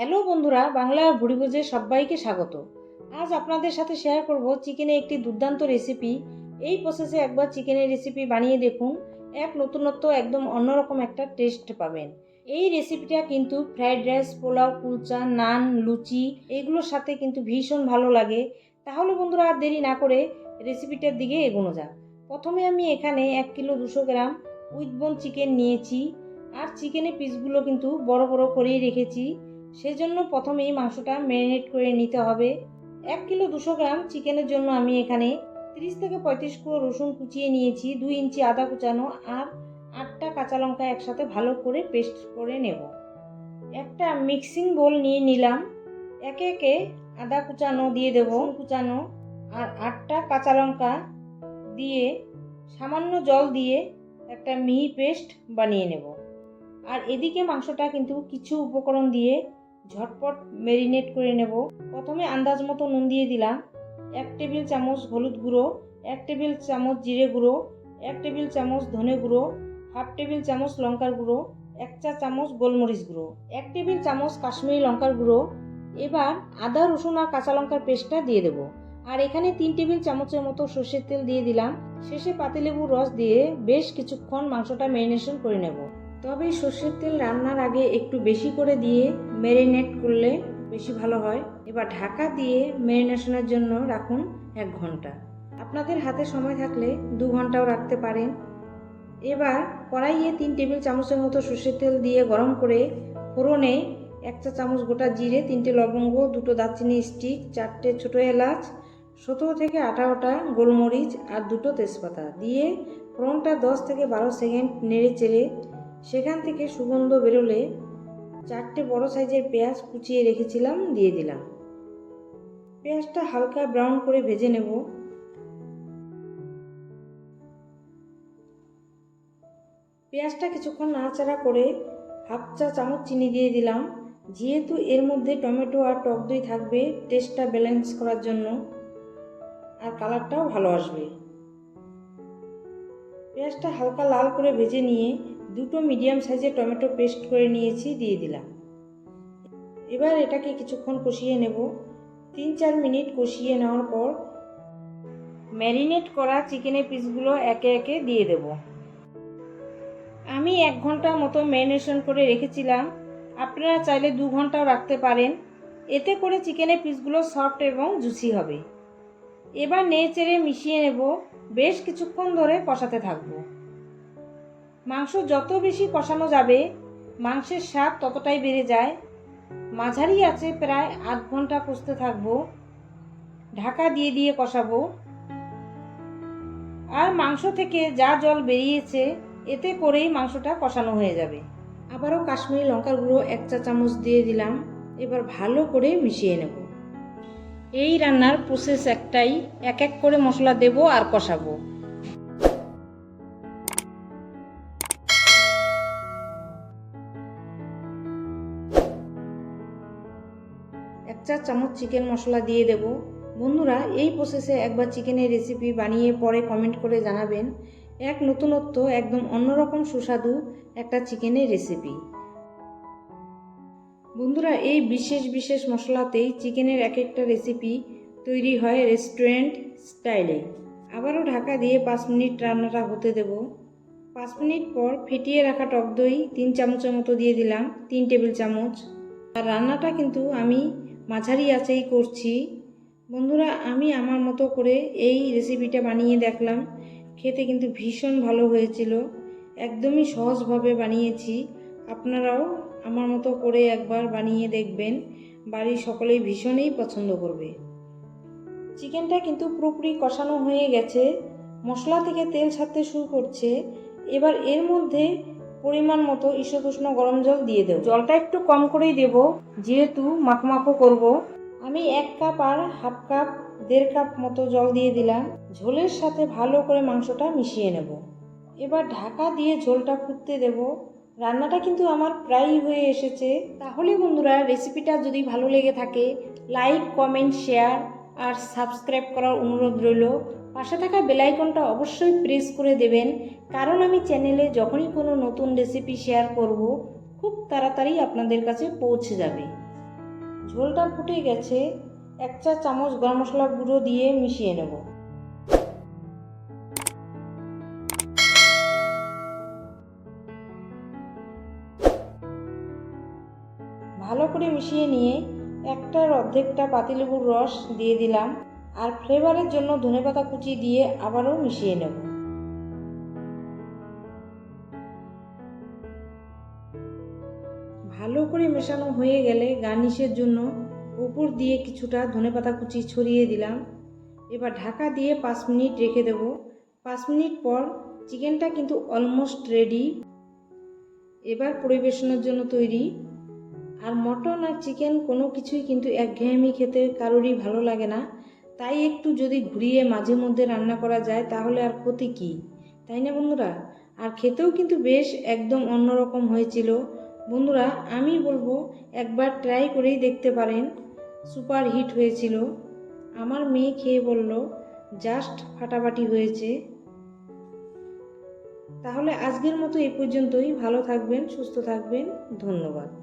Hello বন্ধুরা বাংলার ভুড়িভোজে সবাইকে স্বাগত। আজ আপনাদের সাথে শেয়ার করব চিকেনে একটি দুর্দান্ত রেসিপি এই প্রসেসে একবার চিকেনের রেসিপি বানিয়ে দেখুন। এক নতুনত্ব, একদম অন্যরকম একটা টেস্ট পাবেন। এই রেসিপিটা কিন্তু ফ্রাইড রাইস পোলাও, কুলচা, নান, লুচি, এগুলোর সাথে কিন্তু ভীষণ ভালো লাগে। তাহলে বন্ধুরা, আর দেরি না করে রেসিপিটার দিকে এগোনো যাক। প্রথমে আমি এখানে এক কিলো দুশো গ্রাম উইথ বোন চিকেন নিয়েছি। আর চিকেনের পিসগুলো কিন্তু বড় বড় করেই রেখেছি। সেজন্য প্রথমেই মাংসটা ম্যারিনেট করে নিতে হবে। এক কিলো দুশো গ্রাম চিকেনের জন্য আমি এখানে তিরিশ থেকে পঁয়ত্রিশ কিলো রসুন কুচিয়ে নিয়েছি, দুই ইঞ্চি আদা কুচানো আর আটটা কাঁচা লঙ্কা একসাথে ভালো করে পেস্ট করে নেব। একটা মিক্সিং বোল নিয়ে নিলাম। একে একে আদা কুচানো দিয়ে দেবো কুচানো আর আটটা কাঁচা লঙ্কা দিয়ে সামান্য জল দিয়ে একটা মিহি পেস্ট বানিয়ে নেব। আর এদিকে মাংসটা কিন্তু কিছু উপকরণ দিয়ে ঝটপট মেরিনেট করে নেব। প্রথমে আন্দাজ মতো নুন দিয়ে দিলাম। এক টেবিল চামচ হলুদ গুঁড়ো, এক টেবিল চামচ জিরে গুঁড়ো, এক টেবিল চামচ ধনে গুঁড়ো, হাফ টেবিল চামচ লঙ্কার গুঁড়ো, এক চা চামচ গোলমরিচ গুঁড়ো, এক টেবিল চামচ কাশ্মীরি লঙ্কার গুঁড়ো। এবার আদা, রসুন আর কাঁচা লঙ্কার পেস্টটা দিয়ে দেবো। আর এখানে তিন টেবিল চামচের মতো সর্ষের তেল দিয়ে দিলাম। শেষে পাতিলেবুর রস দিয়ে বেশ কিছুক্ষণ মাংসটা ম্যারিনেশন করে নেব। তবে সর্ষের তেল রান্নার আগে একটু বেশি করে দিয়ে ম্যারিনেট করলে বেশি ভালো হয়। এবার ঢাকা দিয়ে ম্যারিনেশনের জন্য রাখুন এক ঘণ্টা। আপনাদের হাতে সময় থাকলে দু ঘন্টাও রাখতে পারেন। এবার কড়াইয়ে তিন টেবিল চামচের মতো সর্ষের তেল দিয়ে গরম করে ফোড়নে এক চা চামচ গোটা জিরে, তিনটে লবঙ্গ, দুটো দারচিনি স্টিক চারটে ছোটো এলাচ, সতেরো থেকে আঠারোটা গোলমরিচ আর দুটো তেজপাতা দিয়ে ফোড়নটা দশ থেকে বারো সেকেন্ড নেড়ে চেড়ে সেখান থেকে সুগন্ধ বেরোলে চারটে বড় সাইজের পেঁয়াজ কুচিয়ে রেখেছিলাম, দিয়ে দিলাম। পেঁয়াজটা হালকা ব্রাউন করে ভেজে নেব। পেঁয়াজটা কিছুক্ষণ নাড়াচাড়া করে হাফ চা চামচ চিনি দিয়ে দিলাম। যেহেতু এর মধ্যে টমেটো আর টক দই থাকবে টেস্টটা ব্যালেন্স করার জন্য আর কালারটাও ভালো আসবে। পেঁয়াজটা হালকা লাল করে ভেজে নিয়ে দুটো মিডিয়াম সাইজের টমেটো পেস্ট করে নিয়েছি, দিয়ে দিলাম। এবার এটাকে কিছুক্ষণ কষিয়ে নেব। তিন চার মিনিট কষিয়ে নেওয়ার পর ম্যারিনেট করা চিকেনের পিসগুলো একে একে দিয়ে দেব। আমি এক ঘণ্টা মতো ম্যারিনেশন করে রেখেছিলাম। আপনারা চাইলে দু ঘন্টাও রাখতে পারেন। এতে করে চিকেনের পিসগুলো সফট এবং জুসি হবে। এবার নেড়ে মিশিয়ে নেব। বেশ কিছুক্ষণ ধরে কষাতে থাকব। মাংস যত বেশি কষানো যাবে, মাংসের স্বাদ ততটাই বেড়ে যায়। মাঝারি আছে প্রায় আধ ঘণ্টা কষতে থাকব। ঢাকা দিয়ে দিয়ে কষাবো। আর মাংস থেকে যা জল বেরিয়েছে, এতে করেই মাংসটা কষানো হয়ে যাবে। আবারও কাশ্মীরি লঙ্কার গুঁড়ো এক চা চামচ দিয়ে দিলাম। এবার ভালো করে মিশিয়ে নেব। এই রান্নার প্রসেস একটাই, এক এক করে মশলা দেব আর কষাবো। চা চামচ চিকেন মশলা দিয়ে দেব। বন্ধুরা, এই প্রসেসে একবার চিকেনের রেসিপি বানিয়ে পরে কমেন্ট করে জানাবেন। এক নতুনত্ব, একদম অন্যরকম সুস্বাদু একটা চিকেনের রেসিপি বন্ধুরা, এই বিশেষ বিশেষ মশলাতেই চিকেনের এক একটা রেসিপি তৈরি হয় রেস্টুরেন্ট স্টাইলে আবারও ঢাকা দিয়ে পাঁচ মিনিট রান্নাটা হতে দেব। পাঁচ মিনিট পর ফেটিয়ে রাখা টক দই তিন চামচের মতো দিয়ে দিলাম, তিন টেবিল চামচ। আর রান্নাটা কিন্তু আমি মাঝারি আঁচেই করছি। বন্ধুরা, আমি আমার মতো করে এই রেসিপিটা বানিয়ে দেখলাম। খেতে কিন্তু ভীষণ ভালো হয়েছিল। একদমই সহজভাবে বানিয়েছি। আপনারাও আমার মতো করে একবার বানিয়ে দেখবেন। বাড়ির সকলেই ভীষণই পছন্দ করবে। চিকেনটা কিন্তু পুরোপুরি কষানো হয়ে গেছে। মশলা থেকে তেল ছাড়তে শুরু করছে। এবার এর মধ্যে পরিমাণ মতো ঈশতুষ্ণ গরম জল দিয়ে দেব জলটা একটু কম করেই দেব, যেহেতু মাখমাখো করব। আমি এক কাপ আর হাফ কাপ, দেড় কাপ মতো জল দিয়ে দিলাম। ঝোলের সাথে ভালো করে মাংসটা মিশিয়ে নেব। এবার ঢাকা দিয়ে ঝোলটা ফুটতে দেব। রান্নাটা কিন্তু আমার প্রায়ই হয়ে এসেছে। তাহলে বন্ধুরা, রেসিপিটা যদি ভালো লেগে থাকে, লাইক, কমেন্ট, শেয়ার আর সাবস্ক্রাইব করার অনুরোধ রইল। পাশে থাকা বেলাইকনটা অবশ্যই প্রেস করে দেবেন। কারণ আমি চ্যানেলে যখনই কোনো নতুন রেসিপি শেয়ার করব, খুব তাড়াতাড়ি আপনাদের কাছে পৌঁছে যাবে। ঝোলটা ফুটে গেছে, এক চা চামচ গরম মশলা গুঁড়ো দিয়ে মিশিয়ে নেব। ভালো করে মিশিয়ে নিয়ে একটার অর্ধেকটা পাতিলেবুর রস দিয়ে দিলাম, আর ফ্লেভারের জন্য ধনেপাতা কুচি দিয়ে আবারও মিশিয়ে নেব। ভালো করে মেশানো হয়ে গেলে গার্নিশের জন্য উপর দিয়ে কিছুটা ধনেপাতা কুচি ছড়িয়ে দিলাম। এবার ঢাকা দিয়ে পাঁচ মিনিট রেখে দেব। পাঁচ মিনিট পর চিকেনটা কিন্তু অলমোস্ট রেডি এবার পরিবেশনের জন্য তৈরি। আর মটন আর চিকেন কোনো কিছুই কিন্তু একঘেয়েমি খেতে কারোরই ভালো লাগে না। তাই একটু যদি ঘুরিয়ে মাঝে মধ্যে রান্না করা যায় তাহলে আর ক্ষতি কী? তাই না বন্ধুরা? আর খেতেও কিন্তু বেশ একদম অন্যরকম হয়েছিল। বন্ধুরা, আমি বলব একবার ট্রাই করেই দেখতে পারেন সুপার হিট হয়েছিল। আমার মেয়ে খেয়ে বলল জাস্ট ফাটাফাটি হয়েছে। তাহলে আজকের মতো এই পর্যন্তই। ভালো থাকবেন, সুস্থ থাকবেন। ধন্যবাদ।